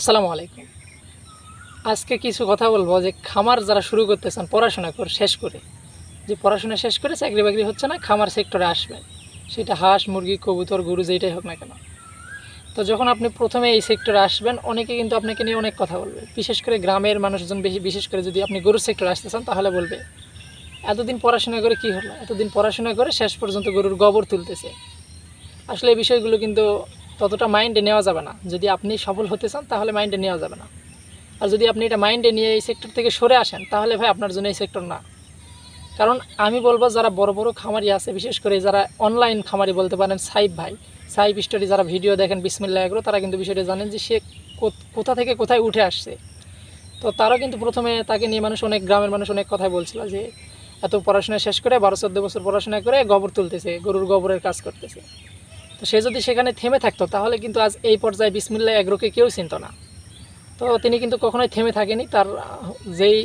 আসসালামু আলাইকুম। আজকে কিছু কথা বলব যে খামার যারা শুরু করতে চান পড়াশোনা করে, শেষ করে। যে পড়াশোনা শেষ করে চাকরি বাকরি হচ্ছে না, খামার সেক্টরে আসবেন সেটা হাঁস, মুরগি, কবুতর, গরু যেটাই হোক না কেন। তো যখন আপনি প্রথমে এই সেক্টরে আসবেন, অনেকে কিন্তু আপনাকে নিয়ে অনেক কথা বলবে। বিশেষ করে গ্রামের মানুষজন বেশি, বিশেষ করে যদি আপনি গরুর সেক্টরে আসতে চান, তাহলে বলবে, এতদিন পড়াশোনা করে কি হলো? এতদিন পড়াশোনা করে শেষ পর্যন্ত গরুর গোবর তুলতেছে। আসলে এই বিষয়গুলো কিন্তু ততটা মাইন্ডে নেওয়া যাবে না। যদি আপনি সফল হতে চান, তাহলে মাইন্ডে নেওয়া যাবে না। আর যদি আপনি এটা মাইন্ডে নিয়ে এই সেক্টর থেকে সরে আসেন, তাহলে ভাই আপনার জন্য এই সেক্টর না। কারণ আমি বলব, যারা বড় বড় খামারি আছে, বিশেষ করে যারা অনলাইন খামারি বলতে পারেন, সাইব ভাই, সাইব স্টোরি যারা ভিডিও দেখেন বিসমিল্লা এগুলো, তারা কিন্তু বিষয়টা জানেন যে সে কোথ- থেকে কোথায় উঠে আসছে। তো তারা কিন্তু প্রথমে তাকে নিয়ে মানুষ অনেক, গ্রামের মানুষ অনেক কথাই বলছিল যে, এত পড়াশোনা শেষ করে, বারো চোদ্দ বছর পড়াশোনা করে গোবর তুলতেছে, গরুর গোবরের কাজ করতেছে। তো সে যদি সেখানে থেমে থাকতো, তাহলে কিন্তু আজ এই পর্যায়ে বিসমিল্লা এগ্রোকে কেউ চিনত না। তো তিনি কিন্তু কখনোই থেমে থাকেনি। তার যেই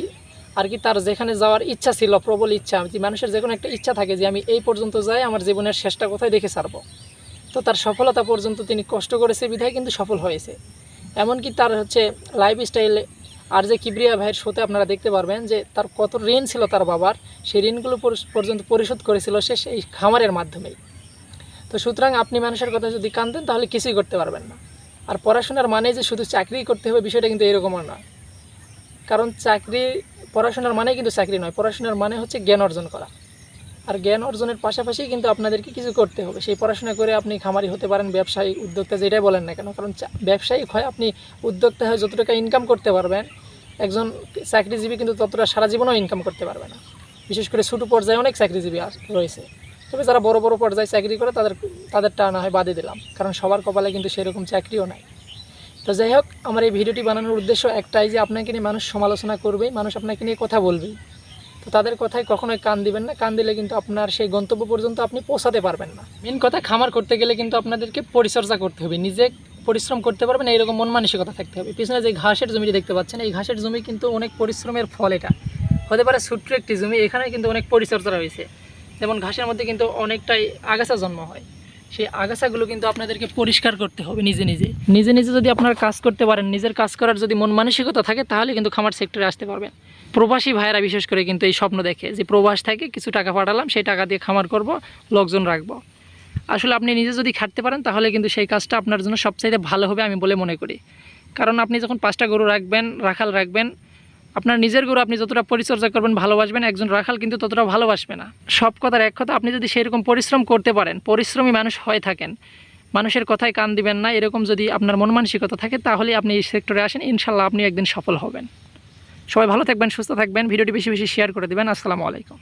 আর কি তার যেখানে যাওয়ার ইচ্ছা ছিল, প্রবল ইচ্ছা মানুষের যে কোনো একটা ইচ্ছা থাকে যে আমি এই পর্যন্ত যাই, আমার জীবনের শেষটা কোথায় দেখে ছাড়বো। তো তার সফলতা পর্যন্ত তিনি কষ্ট করেছে, বিধায় কিন্তু সফল হয়েছে। এমনকি তার হচ্ছে লাইফ স্টাইলে আর যে কিবরিয়া ভাইয়ের শোতে আপনারা দেখতে পারবেন যে তার কত ঋণ ছিল তার বাবার, সেই ঋণগুলো পর্যন্ত পরিশোধ করেছিল সে সেই খামারের মাধ্যমেই। তো সুতরাং আপনি মানুষের কথা যদি কানতেন, তাহলে কিছুই করতে পারবেন না। আর পড়াশোনার মানে যে শুধু চাকরি করতে হবে, বিষয়টা কিন্তু এরকমও নয় কারণ চাকরি, পড়াশোনার মানে কিন্তু চাকরি নয়, পড়াশোনার মানে হচ্ছে জ্ঞান অর্জন করা। আর জ্ঞান অর্জনের পাশাপাশি কিন্তু আপনাদেরকে কিছু করতে হবে। সেই পড়াশোনা করে আপনি খামারি হতে পারেন, ব্যবসায়ী, উদ্যোক্তা যেটাই বলেন না কেন, কারণ ব্যবসায়িক হয়, আপনি উদ্যোক্তা হয়ে যত টাকা ইনকাম করতে পারবেন, একজন চাকরিজীবী কিন্তু ততটা সারা জীবনও ইনকাম করতে পারবে না। বিশেষ করে ছোটো পর্যায়ে অনেক চাকরিজীবী রয়েছে। তবে যারা বড় বড় পর্যায়ে চাকরি করে, তাদের, তাদেরটা না হয় বাদে দিলাম। কারণ সবার কপালে কিন্তু সেরকম চাকরিও নাই। তো যাই হোক, আমার এই ভিডিওটি বানানোর উদ্দেশ্য একটাই যে, আপনাকে নিয়ে মানুষ সমালোচনা করবেই, মানুষ আপনাকে নিয়ে কথা বলবেই। তো তাদের কথায় কখনোই কান দিবেন না। কান দিলে কিন্তু আপনার সেই গন্তব্য পর্যন্ত আপনি পৌঁছাতে পারবেন না। মেন কথা, খামার করতে গেলে কিন্তু আপনাদেরকে পরিচর্যা করতে হবে। নিজে পরিশ্রম করতে পারবেন, এইরকম মন মানসিকতা থাকতে হবে। পিছনে যে ঘাসের জমিটি দেখতে পাচ্ছেন, এই ঘাসের জমি কিন্তু অনেক পরিশ্রমের ফল এটা। হতে পারে ছোট্ট একটি জমি এখানে কিন্তু অনেক পরিচর্যা রয়েছে। যেমন ঘাসের মধ্যে কিন্তু অনেকটাই আগাছা জন্ম হয়। সেই আগাছাগুলো কিন্তু আপনাদেরকে পরিষ্কার করতে হবে নিজে নিজে। নিজে নিজে যদি আপনারা কাজ করতে পারেন, নিজের কাজ করার যদি মন মানসিকতা থাকে, তাহলে কিন্তু খামার সেক্টরে আসতে পারবেন। প্রবাসী ভাইয়েরা বিশেষ করে কিন্তু এই স্বপ্ন দেখে যে প্রবাস থেকে কিছু টাকা পাঠালাম, সেই টাকা দিয়ে খামার করব, লোকজন রাখব। আসলে আপনি নিজে যদি খাটতে পারেন, তাহলে কিন্তু সেই কাজটা আপনার জন্য সবচাইতে ভালো হবে আমি বলে মনে করি। কারণ আপনি যখন পাঁচটা গরু রাখবেন, রাখাল রাখবেন আপনার নিজের গরু আপনি যতটা পরিচর্যা করবেন, ভালোবাসবেন, একজন রাখাল কিন্তু ততটা ভালোবাসবে না। সব কথার এক কথা, আপনি যদি সেরকম পরিশ্রম করতে পারেন, পরিশ্রমী মানুষ হয়ে থাকেন, মানুষের কথায় কান দিবেন না, এরকম যদি আপনার মন মানসিকতা থাকে, তাহলে আপনি এই সেক্টরে আসেন, ইনশাল্লাহ আপনি একদিন সফল হবেন। সবাই ভালো থাকবেন, সুস্থ থাকবেন, ভিডিওটি বেশি বেশি শেয়ার করে দেবেন, আসসালামু আলাইকুম।